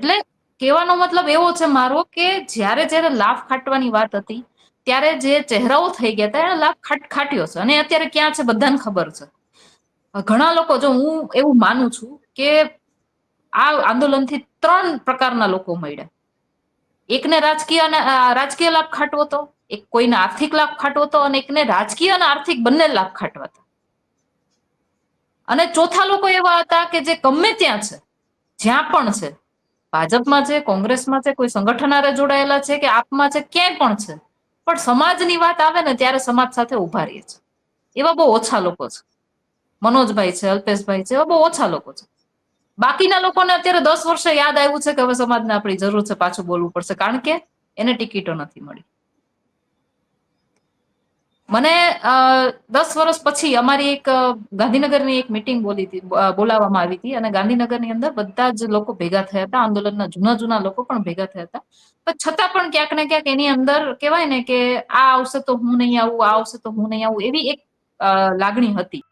એટલે કહેવાનો મતલબ એવો છે મારો કે જ્યારે જ્યારે લાભ ખાટવાની વાત હતી, ત્યારે જે ચહેરાઓ થઈ ગયા હતા, એને લાભ ખાટ ખાટ્યો છે. અને અત્યારે ક્યાં છે બધાને ખબર છે. ઘણા લોકો, જો હું એવું માનું છું કે આ આંદોલનથી ત્રણ પ્રકારના લોકો મળ્યા. એકને રાજકીય અને રાજકીય લાભ ખાટવો હતો, એક કોઈને આર્થિક લાભ ખાટવો હતો અને એકને રાજકીય અને આર્થિક બંને લાભ ખાટવા હતા. અને ચોથા લોકો એવા હતા કે જે ગમે ત્યાં છે, જ્યાં પણ છે ભાજપમાં છે, કોંગ્રેસમાં છે, કોઈ સંગઠન આરે જોડાયેલા છે કે આપમાં છે, ક્યાંય પણ છે. પણ સમાજની વાત આવે ને ત્યારે સમાજ સાથે ઊભા રહીએ છે એવા બહુ ઓછા લોકો છે. મનોજભાઈ છે, અલ્પેશભાઈ છે, એવા બહુ ઓછા લોકો છે. બાકીના લોકોને અત્યારે દસ વર્ષે યાદ આવ્યું છે કે હવે સમાજને આપણી જરૂર છે પાછું બોલવું પડશે. કારણ કે એને ટિકિટો નથી મળી. મને દસ વર્ષ પછી અમારી એક ગાંધીનગરની એક મિટિંગ બોલી હતી બોલાવવામાં આવી હતી અને ગાંધીનગરની અંદર બધા જ લોકો ભેગા થયા હતા. આંદોલનના જૂના જૂના લોકો પણ ભેગા થયા હતા. પણ છતાં પણ ક્યાંક ને ક્યાંક એની અંદર કહેવાય ને કે આ આવશે તો હું નહીં આવું, આ આવશે તો હું નહીં આવું એવી એક લાગણી હતી.